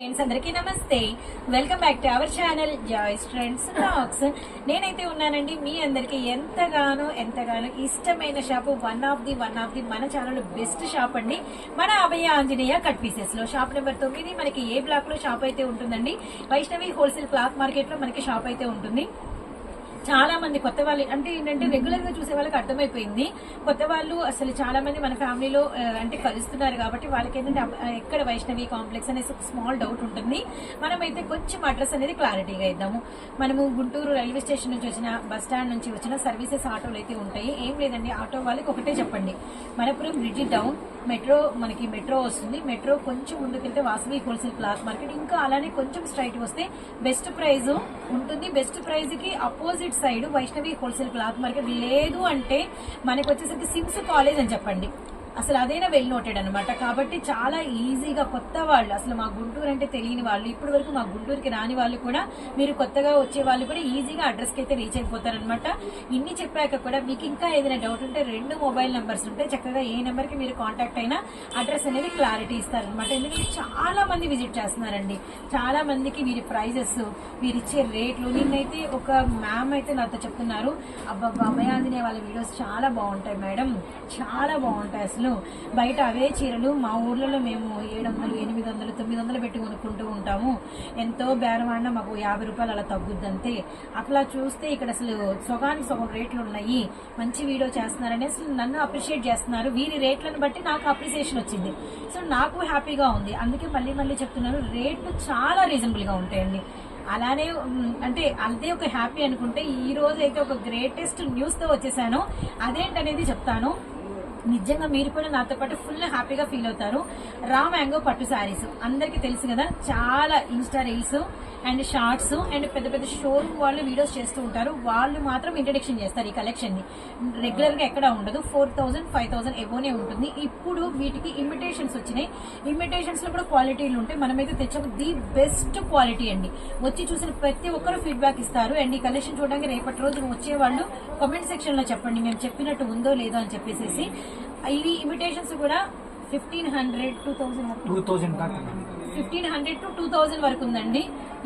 Friends అందరికీ నమస్తే. Welcome back to our channel Joy's friends blogs నేనైతే ఉన్నానండి మీ అందరికి ఎంతగానో ఎంతగానో ఇష్టమైన shop one of the one of the మన ఛానల్ బెస్ట్ షాప్ అండి. మన అభయ ఆంజనేయ కట్ పీసెస్లో. షాప్ నెంబర్ తొమ్మిది మనకి ఏ బ్లాక్లో షాప్ అయితే ఉంటుందండి? వైష్ణవి హోల్సేల్ క్లాత్ మార్కెట్లో మనకి షాప్ అయితే ఉంటుంది. చాలా మంది కొత్త వాళ్ళు అంటే ఏంటంటే రెగ్యులర్గా చూసే వాళ్ళకి అర్థమైపోయింది. కొత్త వాళ్ళు అసలు చాలా మంది మన ఫ్యామిలీలో అంటే కలుస్తున్నారు కాబట్టి వాళ్ళకి ఏంటంటే ఎక్కడ వైష్ణవి కాంప్లెక్స్ అనేసి ఒక స్మాల్ డౌట్ ఉంటుంది. మనమైతే కొంచెం అడ్రస్ అనేది క్లారిటీగా ఇద్దాము. మనము గుంటూరు రైల్వే స్టేషన్ నుంచి వచ్చిన బస్ స్టాండ్ నుంచి వచ్చిన సర్వీసెస్ ఆటోలు అయితే ఉంటాయి. ఏం లేదండి ఆటో వాళ్ళకి ఒకటే చెప్పండి. మనపురం బ్రిడ్జి డౌన్ మెట్రో మనకి మెట్రో వస్తుంది. మెట్రో కొంచెం ముందుకెళ్తే వాసవి హోల్సేల్ క్లాత్ మార్కెట్. ఇంకా అలానే కొంచెం స్ట్రైట్ వస్తే బెస్ట్ ప్రైజ్ ఉంటుంది. బెస్ట్ ప్రైజ్కి కి market side Vaishnavi wholesale cloth market లేదు అంటే మనకు వచ్చేసరికి సిమ్స్ కాలేజ్ అని చెప్పండి. అసలు అదైనా వెల్ నోటెడ్ అనమాట కాబట్టి చాలా ఈజీగా కొత్త వాళ్ళు అసలు మా గుంటూరు అంటే తెలియని వాళ్ళు ఇప్పటి వరకు మా గుంటూరుకి రాని వాళ్ళు కూడా మీరు కొత్తగా వచ్చే వాళ్ళు కూడా ఈజీగా అడ్రస్కి అయితే రీచ్ అయిపోతారనమాట ఇన్ని చెప్పాక కూడా మీకు ఇంకా ఏదైనా డౌట్ ఉంటే రెండు మొబైల్ నెంబర్స్ ఉంటే చక్కగా ఏ నెంబర్కి మీరు కాంటాక్ట్ అయినా అడ్రస్ అనేది క్లారిటీ ఇస్తారనమాట ఎందుకంటే చాలా మంది విజిట్ చేస్తున్నారండి. చాలా మందికి వీరి ప్రైజెస్ వీరిచ్చే రేట్లు. నిన్నైతే ఒక మ్యామ్ అయితే నాతో చెప్తున్నారు అబ్బా అభయాంజనే వాళ్ళ వీడియోస్ చాలా బాగుంటాయి మేడం. చాలా బాగుంటాయి అసలు. బయట అవే చీరలు మా ఊర్లలో మేము ఏడు వందలు ఎనిమిది వందలు తొమ్మిది వందలు పెట్టి కొనుక్కుంటూ ఉంటాము. ఎంతో బేరం మాకు యాభై రూపాయలు అలా తగ్గుద్దంతే. అట్లా చూస్తే ఇక్కడ అసలు సొగానికి సగం రేట్లు ఉన్నాయి. మంచి వీడియో చేస్తున్నారని అసలు నన్ను అప్రిషియేట్ చేస్తున్నారు. వీరి రేట్లను బట్టి నాకు అప్రిసియేషన్ వచ్చింది. సో నాకు హ్యాపీగా ఉంది. అందుకే మళ్ళీ మళ్ళీ చెప్తున్నాను రేట్లు చాలా రీజనబుల్గా ఉంటాయండి. అలానే అంటే అదే ఒక హ్యాపీ అనుకుంటే ఈ రోజు అయితే ఒక గ్రేటెస్ట్ న్యూస్తో వచ్చేసాను. అదేంటనేది చెప్తాను. నిజంగా మీరు కూడా నాతో పాటు ఫుల్ హ్యాపీగా ఫీల్ అవుతారు. రా మ్యాంగో పట్టు శారీస్. అందరికీ తెలుసు కదా చాలా Insta reels and shorts and పెద్ద పెద్ద షోరూమ్ వాళ్ళు వీడియోస్ చేస్తూ ఉంటారు. వాళ్ళు మాత్రం ఇంట్రడక్షన్ చేస్తారు ఈ కలెక్షన్ని రెగ్యులర్గా ఎక్కడ ఉండదు. ఫోర్ థౌజండ్ ఫైవ్ థౌసండ్ ఎబోనే ఉంటుంది. ఇప్పుడు వీటికి ఇమిటేషన్స్ వచ్చినాయి. ఇమిటేషన్స్లో కూడా క్వాలిటీలు ఉంటాయి. మనమైతే తెచ్చాము ది బెస్ట్ క్వాలిటీ అండి. వచ్చి చూసిన ప్రతి ఒక్కరు ఫీడ్బ్యాక్ ఇస్తారు. అండ్ ఈ కలెక్షన్ చూడడానికి రేపటి రోజు వచ్చే వాళ్ళు కామెంట్ సెక్షన్లో చెప్పండి. మేము చెప్పినట్టు ఉందో లేదో అని చెప్పేసి ఇవి ఇమిటేషన్స్ కూడా fifteen hundred two thousand two thousand fifteen hundred to two thousand వరకు ఉందండి.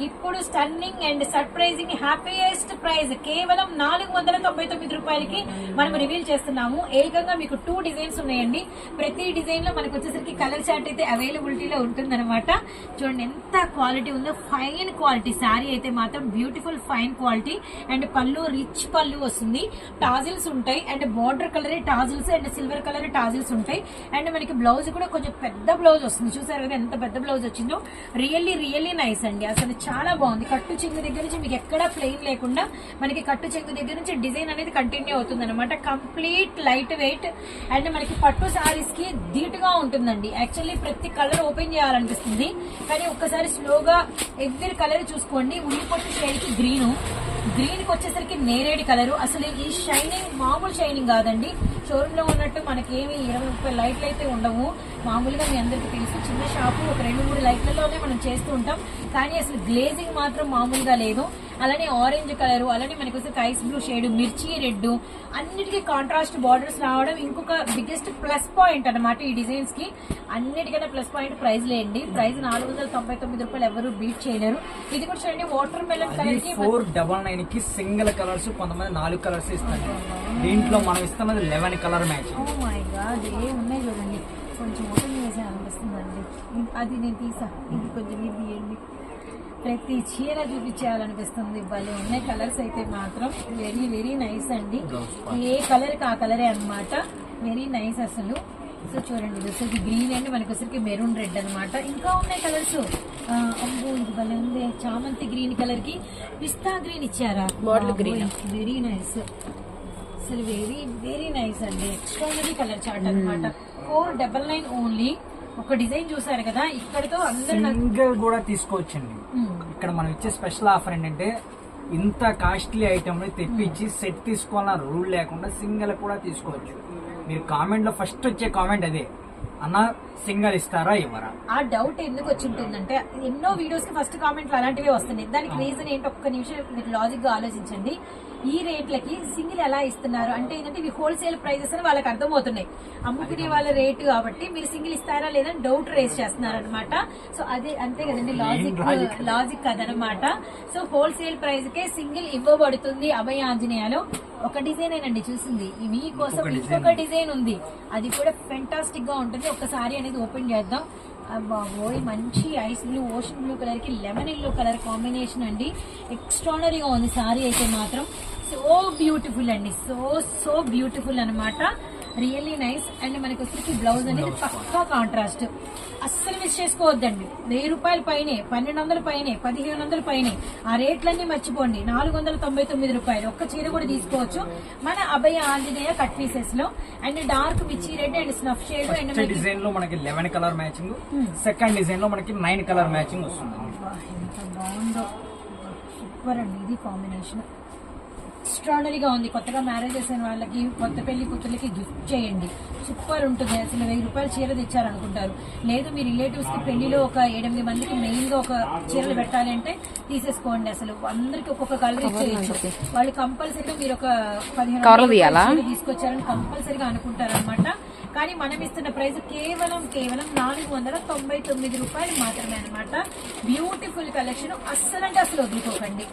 ఇప్పుడు stunning and surprising happiest price కేవలం నాలుగు వందల తొంభై తొమ్మిది రూపాయలకి మనం రివీల్ చేస్తున్నాము. ఏకంగా మీకు టూ డిజైన్స్ ఉన్నాయండి. ప్రతి డిజైన్లో మనకు వచ్చేసరికి కలర్ చార్ట్ అయితే అవైలబిలిటీలో ఉంటుందన్నమాట. చూడండి ఎంత క్వాలిటీ ఉందో ఫైన్ క్వాలిటీ శారీ అయితే మాత్రం బ్యూటిఫుల్ ఫైన్ క్వాలిటీ అండ్ పళ్ళు రిచ్ పళ్ళు వస్తుంది. టాజిల్స్ ఉంటాయి. And border colour tassels and silver colour tassels ఉంటాయి. అండ్ మనకి బ్లౌజ్ కూడా కొంచెం పెద్ద బ్లౌజ్ వస్తుంది. చూసారు కదా ఎంత పెద్ద బ్లౌజ్ వచ్చింది. రియల్లీ రియల్లీ నైస్ అండి. అసలు చాలా బాగుంది. కట్టు చెంగు దగ్గర నుంచి మీకు ఎక్కడా ప్లెయిన్ లేకుండా మనకి కట్టు చెంగు దగ్గర నుంచి డిజైన్ అనేది కంటిన్యూ అవుతుంది అనమాట కంప్లీట్ లైట్ వెయిట్ అండ్ మనకి పట్టు సారీస్కి ధీటుగా ఉంటుందండి. యాక్చువల్లీ ప్రతి కలర్ ఓపెన్ చేయాలనిపిస్తుంది. కానీ ఒక్కసారి స్లోగా ఎవ్రీ కలర్ చూసుకోండి. ఉల్లి పొట్టు షేడ్కి గ్రీన్ గ్రీన్కి వచ్చేసరికి నేరేడు కలర్. అసలు ఈ షైనింగ్ మామూలు షైనింగ్ కాదండి. షోరూమ్లో ఉన్నట్టు మనకేమి ఇరవై ముప్పై లైట్లు అయితే ఉండవు. మామూలుగా మీ అందరికి తెలుసు చిన్న షాపు ఒక రెండు మూడు లైట్లలోనే మనం చేస్తూ ఉంటాం. కానీ అసలు గ్లేజింగ్ మాత్రం మామూలుగా లేదు. అలానే ఆరెంజ్ కలర్ అలానే మనకి వస్తే ice blue shade mirchi red అన్నిటికీ కాంట్రాస్ట్ బార్డర్స్ రావడం ఇంకొక బిగ్గెస్ట్ ప్లస్ పాయింట్ అన్నమాట ఈ డిజైన్స్కి. అన్నిటికన్నా ప్లస్ పాయింట్ ప్రైస్ లేండి ప్రైస్ నాలుగు వందల తొంభై తొమ్మిది రూపాయలు ఎవరు బీట్ చేయలేరు. ఇది కూడా చూడండి వాటర్ మెలన్ కలర్కి ఫోర్ డబల్ నైన్కి సింగిల్ కలర్స్ కొంతమంది నాలుగు కలర్స్ ఇస్తారు. దీంట్లో మనం ఇస్తున్నది లెవెన్ కలర్ మ్యాచ్ ఏ ఉన్నాయి చూడండి. కొంచెం ఓపెన్ చేసే అనిపిస్తుందండి. అది నేను తీసా. ఇది కొంచెం ఇది తీయండి. ప్రతి చీర చూపించేయాలనిపిస్తుంది. భలే ఉన్నాయి కలర్స్ అయితే మాత్రం. వెరీ వెరీ నైస్ అండి. ఏ కలర్కి ఆ కలరే అన్నమాట. వెరీ నైస్ అసలు. సో చూడండి ఇది గ్రీన్ అండి. మనకి మెరూన్ రెడ్ అన్నమాట. ఇంకా ఉన్నాయి కలర్స్ అమ్మో ఇది భలే ఉంది. చామంతి గ్రీన్ కలర్కి పిస్తా గ్రీన్ ఇచ్చారా? బాటిల్ గ్రీన్ వెరీ నైస్ అసలు వెరీ వెరీ నైస్ అండి. ఎక్స్ట్రానరీ కలర్ చార్ట్ అన్నమాట. ఫోర్ డబల్ నైన్ ఓన్లీ ఒక డిజైన్ చూసారు కదా ఇక్కడతో సింగిల్ కూడా తీసుకోవచ్చండి. ఇక్కడ మనం ఇచ్చే స్పెషల్ ఆఫర్ ఏంటంటే ఇంత కాస్ట్లీ ఐటమ్ తెప్పించి సెట్ తీసుకోవాలన్న రూల్ లేకుండా సింగిల్ కూడా తీసుకోవచ్చు. మీరు కామెంట్లో ఫస్ట్ వచ్చే కామెంట్ అదే. అన్న సింగల్ ఇస్తారా ఇవ్వరా? ఆ డౌట్ ఎందుకు వచ్చి ఉంటుందంటే ఎన్నో వీడియోస్కి ఫస్ట్ కామెంట్లు అలాంటివే వస్తున్నాయి. దానికి రీజన్ ఏంటో ఒక్క నిమిషం మీరు లాజిక్గా ఆలోచించండి. ఈ రేట్లకి సింగిల్ ఎలా ఇస్తున్నారు? అంటే ఏంటంటే ఇవి హోల్సేల్ ప్రైజెస్ అని వాళ్ళకి అర్థమవుతున్నాయి. అమ్ముకునే వాళ్ళ రేటు కాబట్టి మీరు సింగిల్ ఇస్తారా లేదని డౌట్ రేస్ చేస్తున్నారు అనమాట సో అదే అంతే కదండి లాజిక్. లాజిక్ అదనమాట సో హోల్సేల్ ప్రైస్ కే సింగిల్ ఇవ్వబడుతుంది అభయ ఆంజనేయలో. ఒక డిజైన్ ఏనండి చూసింది. మీకోసం ఇంకొక ఇంకొక డిజైన్ ఉంది. అది కూడా ఫెంటాస్టిక్గా ఉంటుంది. ఒకసారి అనేది ఓపెన్ చేద్దాం. బాబోయ్ మంచి ఐస్ బ్లూ ఓషన్ బ్లూ కలర్కి లెమన్ ఎల్లో కలర్ కాంబినేషన్ అండి. ఎక్స్ట్రానరీగా ఉంది. సారీ అయితే మాత్రం. సో బ్యూటిఫుల్ అండి. సో సో బ్యూటిఫుల్ అన్నమాట. రియల్లీ నైస్ అండ్ మనకి వచ్చేసి బ్లౌజ్ అనేది పక్కా కాంట్రాస్ట్ అస్సలు మిస్ చేసుకోవద్దండి. వెయ్యి రూపాయల పైనే పన్నెండు వందల పైనే పదిహేను వందల పైనే. ఆ రేట్లన్నీ మర్చిపోండి. నాలుగు వందల తొంభై తొమ్మిది రూపాయలు. ఒక్క చీర కూడా తీసుకోవచ్చు. మన Abhaya Anjaneya cut పీసెస్లో. And dark mirchi red and snuff shade and డిజైన్లో మనకి లెవెన్ కలర్ మ్యాచింగ్ సెకండ్ డిజైన్లో మనకి నైన్ కలర్ మ్యాచింగ్ వస్తుంది. ఎంత బాగుందో. సూపర్ అండి ఇది కాంబినేషన్ ఎక్స్ట్రాడనరీగా ఉంది. కొత్తగా మ్యారేజ్ చేసిన వాళ్ళకి కొత్త పెళ్ళి కూతుర్లకి గిఫ్ట్ చేయండి. సూపర్ ఉంటుంది. అసలు వెయ్యి రూపాయలు చీర తెచ్చారనుకుంటారు. లేదు మీ రిలేటివ్స్కి పెళ్ళిలో ఒక ఏడెనిమిది మందికి మెయిన్గా ఒక చీరలు పెట్టాలి అంటే తీసేసుకోండి. అసలు అందరికి ఒక్కొక్క కలర్ ఇచ్చేయచ్చు. వాళ్ళు కంపల్సరీగా మీరు ఒక పదిహేను తీసుకొచ్చారని కంపల్సరీగా అనుకుంటారు అనమాట కానీ మనం ఇస్తున్న ప్రైస్ కేవలం కేవలం నాలుగు వందల తొంభై తొమ్మిది రూపాయలు మాత్రమే అన్నమాట. బ్యూటిఫుల్ కలెక్షన్ అస్సలు అంటే అసలు వదులుకోకండి.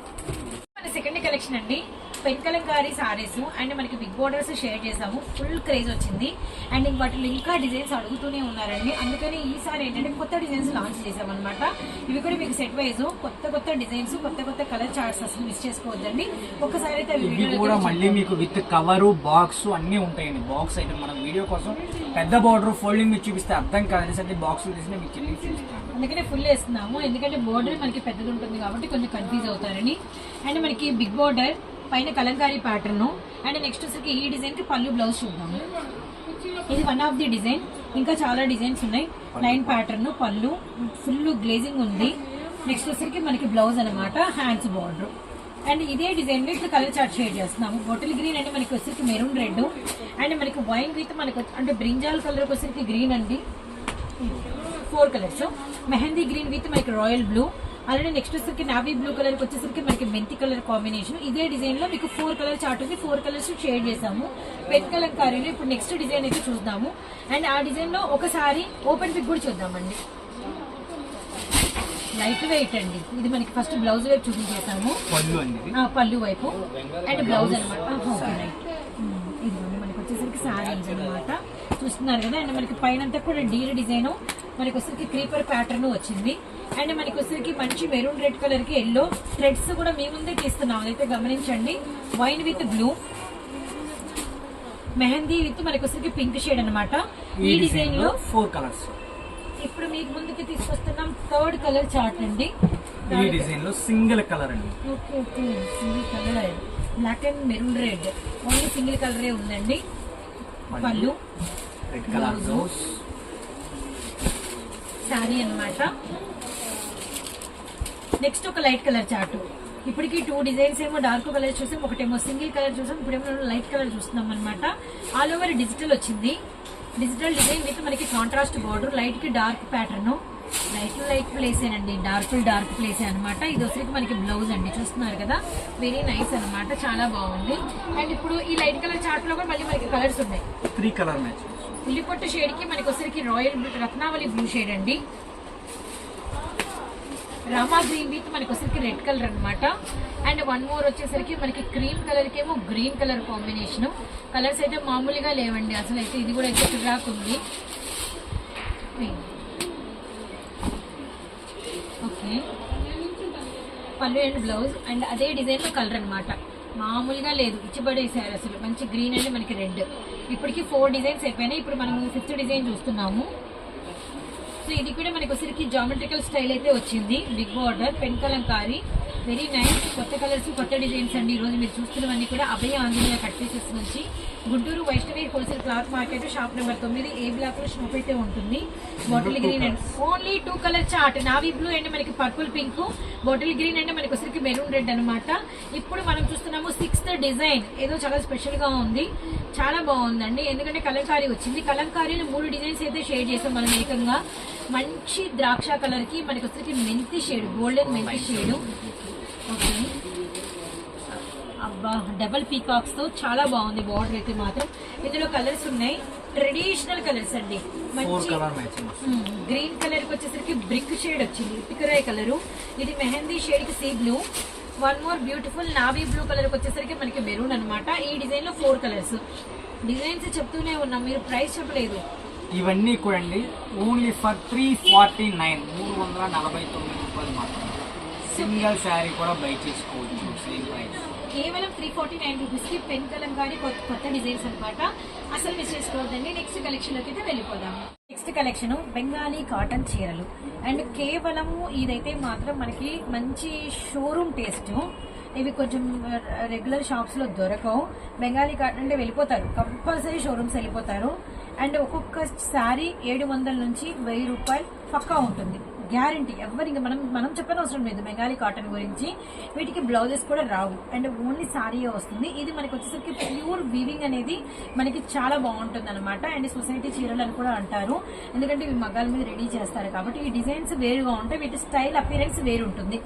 సెకండ్ కలెక్షన్ అండి. పెంకలంకారీ సారీస్ అండ్ మనకి బిగ్ బోర్డర్స్ షేర్ చేసాము. ఫుల్ క్రేజ్ వచ్చింది. అండ్ వాటిలో ఇంకా డిజైన్స్ అడుగుతూనే ఉన్నారండి. అందుకని ఈసారి ఏంటంటే కొత్త డిజైన్స్ లాంచ్ చేసామన్నమాట. ఇవి కూడా మీకు సెట్ వైజ్ కొత్త కొత్త డిజైన్స్ కొత్త కొత్త కలర్ చార్ట్స్ అసలు మిస్ చేసుకోవద్దండి. ఒక్కసారి అయితే కూడా. మళ్ళీ మీకు విత్ కవరు బాక్స్ అన్ని ఉంటాయండి. బాక్స్ అయితే మనం వీడియో కోసం పెద్ద బార్డర్ ఫోల్డింగ్ మీకు చూపిస్తే అర్థం కాదు. సరే బాక్స్ తీసిన మీకు చెల్లి చూపిస్తాను అందుకనే ఫుల్ వేస్తున్నాము. ఎందుకంటే బోర్డర్ మనకి పెద్దది ఉంటుంది కాబట్టి కొంచెం కన్ఫ్యూజ్ అవుతారని. అండ్ మనకి బిగ్ బోర్డర్ పైన కలంకారీ ప్యాటర్న్ అండ్ నెక్స్ట్ వచ్చరికి ఈ డిజైన్కి పళ్ళు బ్లౌజ్ చూద్దాము. ఇది వన్ ఆఫ్ ది డిజైన్ ఇంకా చాలా డిజైన్స్ ఉన్నాయి. లైన్ ప్యాటర్న్ పళ్ళు. ఫుల్ గ్లేజింగ్ ఉంది. నెక్స్ట్ వచ్చరికి మనకి బ్లౌజ్ అన్నమాట. హ్యాండ్స్ బార్డర్ అండ్ ఇదే డిజైన్లో కలర్ చార్ట్ షేర్ చేస్తున్నాము. బాటిల్ గ్రీన్ అంటే మనకి వచ్చేసి మెరూన్ రెడ్. అండ్ మనకి వైన్ విత్ మనకి వచ్చి- అంటే బ్రింజాల్ కలర్ వచ్చేసి గ్రీన్ అండి. Four colours mehndi green with మనకి రాయల్ బ్లూ. అలానే నెక్స్ట్ వచ్చేసరికి నావీ బ్లూ కలర్ వచ్చేసరికి మనకి మెంతి కలర్ కాంబినేషన్ ఇదే డిజైన్లో మీకు ఫోర్ కలర్ చార్ట్ ఉంది. ఫోర్ కలర్స్ షేడ్ చేసాము పెన్ కలర్ కారీలో ఇప్పుడు నెక్స్ట్ డిజైన్ అయితే చూద్దాము. అండ్ ఆ డిజైన్లో ఒకసారి ఓపెన్ పిక్ కూడా చూద్దామండి. లైట్ వెయిట్ అండి. ఇది మనకి ఫస్ట్ బ్లౌజ్ వైపు చూపించేసాము. పళ్ళు అండి ఇది. ఆ, పళ్ళు వైపు. అండ్ బ్లౌజ్ అనమాట ఇదిగోండి మనకి వచ్చేసరికి శారీస్ అనమాట చూస్తున్నారు కదా అండ్ మనకి పైన అంతా కూడా డీల్ డిజైన్. మనకి వచ్చేసరికి క్రీపర్ ప్యాటర్న్ వచ్చింది. అండ్ మనకి వచ్చేసరికి మంచి మెరూన్ రెడ్ కలర్కి ఎల్లో థ్రెడ్స్ కూడా మీ ముందే తీస్తున్నాం. అదైతే గమనించండి. Wine with blue mehndi with మనకి వచ్చేసరికి పింక్ షేడ్ అనమాట ఈ డిజైన్లో ఫోర్ కలర్స్ ఇప్పుడు మీకు ముందుకి తీసుకొస్తున్నాం థర్డ్ కలర్ చార్ట్ అండి. ఈ డిజైన్లో సింగిల్ కలర్ అండి. Okay okay single colour black and maroon red only single కలరే ఉందండి. పళ్ళు. రెడ్ కలర్ బ్లౌజ్ శారీ అన్నమాట. నెక్స్ట్ ఒక లైట్ కలర్ చార్ట్. ఇప్పటికి టూ డిజైన్స్ ఏమో డార్క్ కలర్ చూసాం ఒకటేమో సింగిల్ కలర్ చూసాం ఇప్పుడేమో లైట్ కలర్ చూస్తున్నాం అనమాట ఆల్ ఓవర్ డిజిటల్ వచ్చింది. డిజిటల్ డిజైన్ విత్ మనకి contrast border లైట్కి dark pattern light light place అండి. డార్క్ డార్క్ ప్లేస్ అనమాట ఇది వచ్చేసి మనకి బ్లౌజ్ అండి. చూస్తున్నారు కదా? వెరీ నైస్ అన్నమాట. చాలా బాగుంది. అండ్ ఇప్పుడు ఈ లైట్ కలర్ చార్ట్లో కూడా మళ్ళీ మనకి కలర్స్ ఉన్నాయి. త్రీ కలర్ మ్యాచ్ ఉల్లిపొట్టు షేడ్కి మనకి వచ్చరికి royal blue- Ratnavali blue shade అండి. రామా గ్రీన్ విత్ మనకి వచ్చేసరికి రెడ్ కలర్ అనమాట అండ్ వన్ మోర్ వచ్చేసరికి మనకి క్రీమ్ కలర్ ఏమో గ్రీన్ కలర్ కాంబినేషన్. కలర్స్ అయితే మామూలుగా లేవండి. అసలు అయితే ఇది కూడా అయితే చిరాకు ఉంది. ఓకే. పళ్ళు అండ్ బ్లౌజ్ అండ్ అదే డిజైన్లో కలర్ అనమాట మామూలుగా లేదు. ఇచ్చిపడేసారు అసలు. మంచి గ్రీన్ అండ్ మనకి రెడ్. ఇప్పటికి ఫోర్ డిజైన్స్ అయిపోయినాయి. ఇప్పుడు మనం ఫిఫ్త్ డిజైన్ చూస్తున్నాము. సో ఇది కూడా మనకి ఒకసారికి జామెట్రికల్ స్టైల్ అయితే వచ్చింది. Big border pen kalamkari very nice. కొత్త కలర్స్ కొత్త డిజైన్స్ అండి. ఈ రోజు మీరు చూస్తున్నవన్నీ కూడా అభయ ఆంజనేయ కట్ పీసెస్ నుంచి Guntur Vaishnavi wholesale cloth market shop number తొమ్మిది. ఏ బ్లాక్లో షాప్ అయితే ఉంటుంది? Bottle green and only two colour chart navy blue and మనకి పర్పుల్ పింక్. బాటిల్ గ్రీన్ అంటే మనకి వచ్చరికి మెరూన్ రెడ్ అన్నమాట. ఇప్పుడు మనం చూస్తున్నాము సిక్స్త్ డిజైన్. ఏదో చాలా స్పెషల్గా ఉంది. చాలా బాగుందండి. ఎందుకంటే కలంకారీ వచ్చింది. కలంకారీలో మూడు డిజైన్స్ అయితే షేర్ చేసాం మనం ఏకంగా. మంచి ద్రాక్ష కలర్కి మనకి వచ్చరికి మెంతి షేడ్ గోల్డెన్ మెంతి షేడ్. ఓకే. అబ్బా డబల్ పీకాక్స్తో చాలా బాగుంది బార్డర్ అయితే మాత్రం. ఇందులో కలర్స్ ఉన్నాయి. ట్రెడిషనల్ కలర్స్ అండి. మంచి గ్రీన్ కలర్కి వచ్చేసరికి బ్రిక్ షేడ్ వచ్చింది. పికరాయ్ కలర్ ఇది mehndi షేడ్కి sea blue one more beautiful navy blue colour వచ్చేసరికి మనకి మెరూన్ అన్నమాట. ఈ డిజైన్లో ఫోర్ కలర్స్ డిజైన్స్ చెప్తూనే ఉన్నాం. మీరు ప్రైస్ చెప్పలేదు. ఇవన్నీ కూడా అండి. Only for three forty nine మూడు వందల నలభై తొమ్మిది రూపాయలు మాత్రమే సింగిల్ శారీ కూడా బై చేసుకోవచ్చు సేమ్ ప్రైస్ కేవలం త్రీ ఫార్టీ నైన్ రూపీస్కి పెన్ కలంకారీ కొత్త కొత్త డిజైన్స్ అనమాట అసలు మిస్ చేసుకోవద్దండి. నెక్స్ట్ కలెక్షన్లోకి అయితే వెళ్ళిపోదాం. నెక్స్ట్ కలెక్షన్ బెంగాలీ కాటన్ చీరలు. అండ్ కేవలము ఇదైతే మాత్రం మనకి మంచి షోరూమ్ టేస్ట్. ఇవి కొంచెం రెగ్యులర్ షాప్స్లో దొరకవు. బెంగాలీ కాటన్ అంటే వెళ్ళిపోతారు. కంపల్సరీ షోరూమ్స్ వెళ్ళిపోతారు. అండ్ ఒక్కొక్క శారీ ఏడు వందల నుంచి వెయ్యి రూపాయలు పక్కా ఉంటుంది. గ్యారంటీ ఎవరు ఇంకా మనం మనం చెప్పనవసరం లేదు. బెంగాలీ కాటన్ గురించి వీటికి బ్లౌజెస్ కూడా రావు. అండ్ ఓన్లీ సారీ వస్తుంది. ఇది మనకి వచ్చేసరికి ప్యూర్ వీవింగ్ అనేది మనకి చాలా బాగుంటుంది అనమాట అండ్ సొసైటీ చీరలు అని కూడా అంటారు. ఎందుకంటే ఇవి మగ్గాల మీద రెడీ చేస్తారు కాబట్టి ఈ డిజైన్స్ వేరుగా ఉంటాయి. వీటి స్టైల్ అపీరెన్స్ వేరు ఉంటుంది.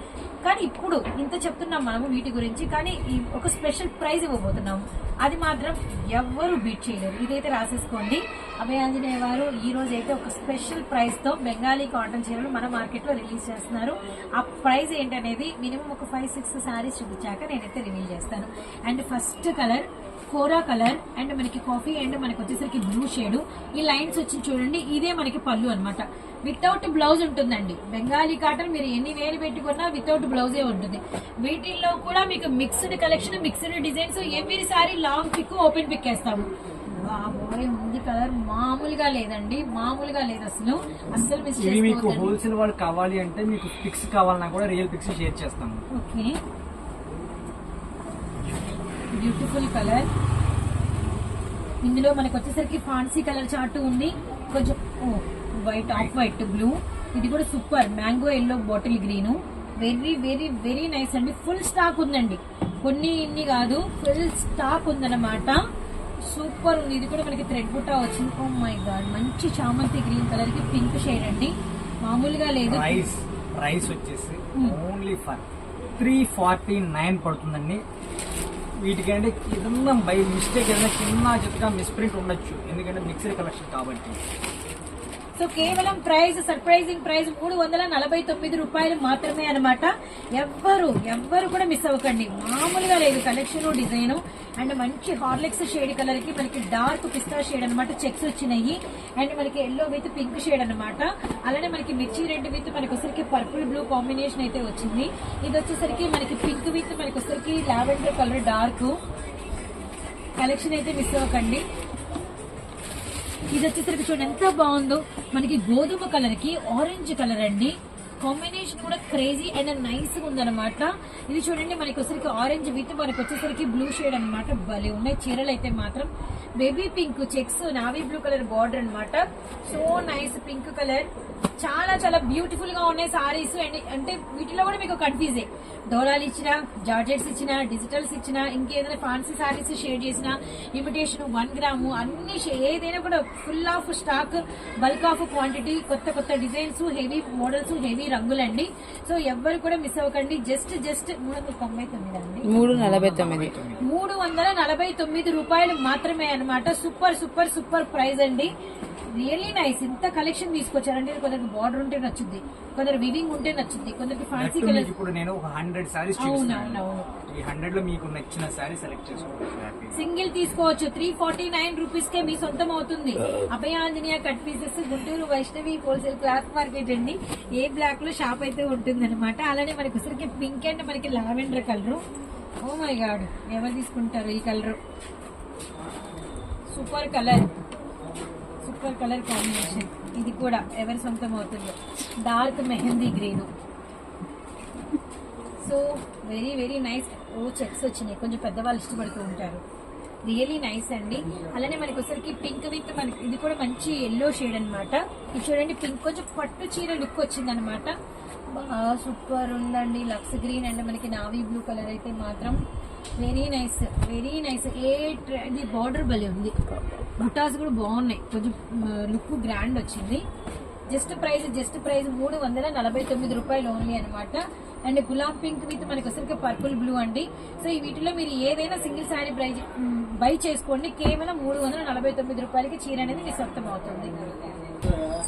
కానీ ఇప్పుడు ఇంత చెప్తున్నాం మనము వీటి గురించి. కానీ ఈ ఒక స్పెషల్ ప్రైజ్ ఇవ్వబోతున్నాము అది మాత్రం ఎవ్వరు బీట్ చేయలేరు. ఇదైతే రాసేసుకోండి. అభయాంజనేయ వారు ఈ రోజు అయితే ఒక స్పెషల్ ప్రైస్తో బెంగాలీ కాటన్ చీరలు మన మార్కెట్లో రిలీజ్ చేస్తున్నారు. ఆ ప్రైస్ ఏంటనేది మినిమం ఒక ఫైవ్ సిక్స్ శారీస్ చూపించాక నేనైతే రివీల్ చేస్తాను. అండ్ ఫస్ట్ కలర్ కోరా కలర్ అండ్ మనకి కాఫీ అండ్ మనకి వచ్చేసరికి బ్లూ షేడ్. ఈ లైన్స్ వచ్చి చూడండి ఇదే మనకి పళ్ళు అనమాట వితౌట్ బ్లౌజ్ ఉంటుందండి. బెంగాలీ కాటన్ మీరు ఎన్ని వేలు పెట్టుకున్నా వితౌట్ బ్లౌజే ఉంటుంది. వీటిల్లో కూడా మీకు మిక్స్డ్ కలెక్షన్ మిక్స్డ్ డిజైన్స్ ఎవరి sari long pick open pick వేస్తాము. బాబోయ్ ఉంది కలర్. మామూలుగా లేదండి. మామూలుగా లేదు అసలు. అస్సలు మిస్ ఇవి మీకు హోల్సేల్ వాళ్ళు కావాలి అంటే మీకు పిక్స్ కావాలన్నా కూడా రియల్ పిక్స్ షేర్ చేస్తాము. ఓకే. బ్యూటిఫుల్ కలర్ ఇందులో మనకు వచ్చేసరికి ఫాన్సీ కలర్ చార్ట్ ఉంది. కొంచెం వైట్ ఆఫ్ వైట్ బ్లూ ఇది కూడా super mango yellow bottle green very very very nice అండి. ఫుల్ స్టాక్ ఉందండి. కొన్ని ఇన్ని కాదు. ఫుల్ స్టాక్ ఉందన్నమాట. సూపర్ ఉంది. ఇది కూడా మనకి థ్రెడ్ బుట్టా వచ్చింది. ఓ మై గాడ్ మంచి చామంతి గ్రీన్ కలర్కి పింక్ షేడ్ అండి. మామూలుగా లేదు. ప్రైస్ ప్రైస్ వచ్చేసి. Only for three forty nine పడుతుందండి. వీటికంటే ఏదన్నా బై మిస్టేక్ ఏదైనా చిన్న చిన్న మిస్ప్రింట్ ఉండొచ్చు. ఎందుకంటే మిక్సర్ కలెక్షన్ కాబట్టి. సో కేవలం ప్రైస్ సర్ప్రైజింగ్ ప్రైస్ మూడు వందల నలభై తొమ్మిది రూపాయలు మాత్రమే అనమాట ఎవ్వరు ఎవ్వరు కూడా మిస్ అవ్వకండి. మామూలుగా లేదు. కలెక్షన్ డిజైన్ అండ్ మంచి హార్లిక్స్ షేడ్ కలర్కి మనకి డార్క్ పిస్తా షేడ్ అనమాట చెక్స్ వచ్చినాయి. అండ్ మనకి ఎల్లో విత్ పింక్ షేడ్ అనమాట అలానే మనకి మిర్చి రెడ్ విత్ మనకి వచ్చరికి పర్పుల్ బ్లూ కాంబినేషన్ అయితే వచ్చింది. ఇది వచ్చేసరికి మనకి పింక్ విత్ మనకి వచ్చరికి లావెండర్ కలర్ డార్క్. కలెక్షన్ అయితే మిస్ అవ్వకండి. ఇది వచ్చేసరికి చూడండి ఎంత బాగుందో. మనకి గోధుమ కలర్కి ఆరెంజ్ కలర్ అండి. కాంబినేషన్ కూడా క్రేజీ అండ్ నైస్గా ఉందన్నమాట. ఇది చూడండి మనకి వచ్చేసరికి ఆరెంజ్ విత్ మనకి వచ్చేసరికి బ్లూ షేడ్ అన్నమాట. భలే ఉన్నాయి. చీరలు అయితే మాత్రం baby pink checks navy blue colour border అన్నమాట. సో నైస్ పింక్ కలర్ చాలా చాలా బ్యూటిఫుల్గా ఉన్నాయి సారీస్ అండ్ అంటే వీటిలో కూడా మీకు కన్ఫ్యూజే డోలాలు ఇచ్చిన జార్జెట్స్ ఇచ్చిన డిజిటల్స్ ఇచ్చిన ఇంకేదైనా ఫ్యాన్సీ సారీస్ షేర్ చేసిన ఇమిటేషన్ వన్ గ్రాము అన్ని ఏదైనా కూడా full of stock bulk of quantity కొత్త కొత్త డిజైన్స్ హెవీ మోడల్స్ హెవీ రంగులండి సో ఎవ్వరు కూడా మిస్ అవ్వకండి. జస్ట్ జస్ట్ మూడు వందల తొంభై తొమ్మిది అండి. మూడు నలభై తొమ్మిది. మూడు వందల నలభై తొమ్మిది రూపాయలు మాత్రమే అన్నమాట. సూపర్ సూపర్ సూపర్ ప్రైస్ అండి. రియల్లీ నైస్ ఇంత కలెక్షన్ తీసుకొచ్చారంటే కొందరికి బార్డర్ ఉంటే నచ్చుద్ది కొందరు వివింగ్ ఉంటే నచ్చుద్ది కొందరికి ఫ్యాన్సీ కలర్ ఇప్పుడు నేను ఒక హండ్రెడ్ అవును, ఈ హండ్రెడ్లో మీకు నచ్చిన శారీ సెలెక్ట్ చేసుకోవచ్చు సింగిల్ తీసుకోవచ్చు త్రీ ఫార్టీ నైన్ రూపీస్ కే మీ సొంతం అవుతుంది. Abhayanjaneya cut pieces Guntur Vaishnavi wholesale cloth market అండి. ఏ బ్లాక్లో షాప్ అయితే ఉంటుంది అనమాట అలానే మనకి ఉసరికి పింక్ అండ్ మనకి lavender colour oh my God ఎవరు తీసుకుంటారు ఈ colour super colour super colour combination ఇది కూడా ఎవరి సొంతం అవుతుందో? Dark mehndi green. So very very nice oh checks వచ్చినాయి. కొంచెం పెద్దవాళ్ళు ఇష్టపడుతూ ఉంటారు. రియలీ నైస్ అండి. అలానే మనకి ఒకసారికి పింక్ విత్ మనకి ఇది కూడా మంచి ఎల్లో షేడ్ అనమాట ఇది చూడండి పింక్ కొంచెం పట్టు చీర లుక్ వచ్చింది అనమాట బాగా సూపర్ ఉందండి. లక్స్ గ్రీన్ అండ్. మనకి నావీ బ్లూ కలర్ అయితే మాత్రం. వెరీ నైస్ వెరీ నైస్ ఏ ట్ర- ఇది బార్డర్ బలి ఉంది. బుటాస్ కూడా బాగున్నాయి. కొంచెం లుక్ గ్రాండ్ వచ్చింది. జస్ట్ ప్రైస్ జస్ట్ ప్రైస్ మూడు వందల నలభై తొమ్మిది రూపాయలు ఓన్లీ అనమాట అండ్ గులాబ్ పింక్ విత్ మనకి వచ్చరికి పర్పుల్ బ్లూ అండి. సో ఈ వీటిలో మీరు ఏదైనా సింగిల్ శారీ ప్రైజ్ బై చేసుకోండి. కేవలం మూడు వందల నలభై తొమ్మిది రూపాయలకి చీర అనేది మీ సొంతం అవుతుంది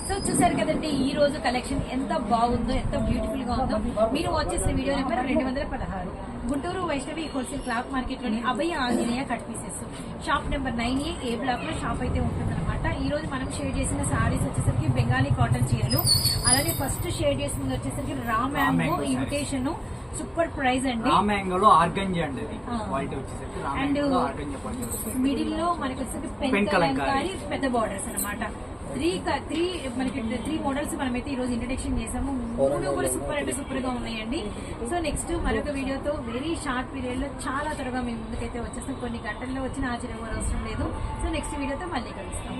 సో చూసారు కదండి ఈ రోజు కలెక్షన్ ఎంత బాగుందో ఎంత బ్యూటిఫుల్గా ఉందో. మీరు వాచ్ చేసిన వీడియో నెంబర్ రెండు వందల పదహారు. Guntur Vaishnavi wholesale cloth మార్కెట్లోని Abhaya Anjaneya cut pieces. Shop number nine A A బ్లాక్లో షాప్ అయితే ఉంటుందన్నమాట. ఈ రోజు మనం షేర్ చేసిన సారీస్ వచ్చేసరికి బెంగాలీ కాటన్ చీరలు. అలాగే ఫస్ట్ షేర్ చేసింది వచ్చేసరికి రా మ్యాంగో. ఇమిటేషన్. సూపర్ ప్రైస్ అండి. అండి మిడిల్లో మనకి వచ్చేసరికి పెద్ద బార్డర్స్ అన్నమాట. త్రీ త్రీ మనకి త్రీ మోడల్స్ మనమైతే ఈ రోజు ఇంట్రడక్షన్ చేసాము మూడు కూడా సూపర్ అంటే సూపర్గా ఉన్నాయండి. సో నెక్స్ట్ మరొక వీడియోతో వెరీ షార్ట్ పీరియడ్లో చాలా త్వరగా మేము ముందుకైతే వచ్చేస్తాం. కొన్ని గంటల్లో వచ్చిన ఆశ్చర్యం అవసరం లేదు. సో నెక్స్ట్ వీడియోతో మళ్ళీ కలుస్తాం.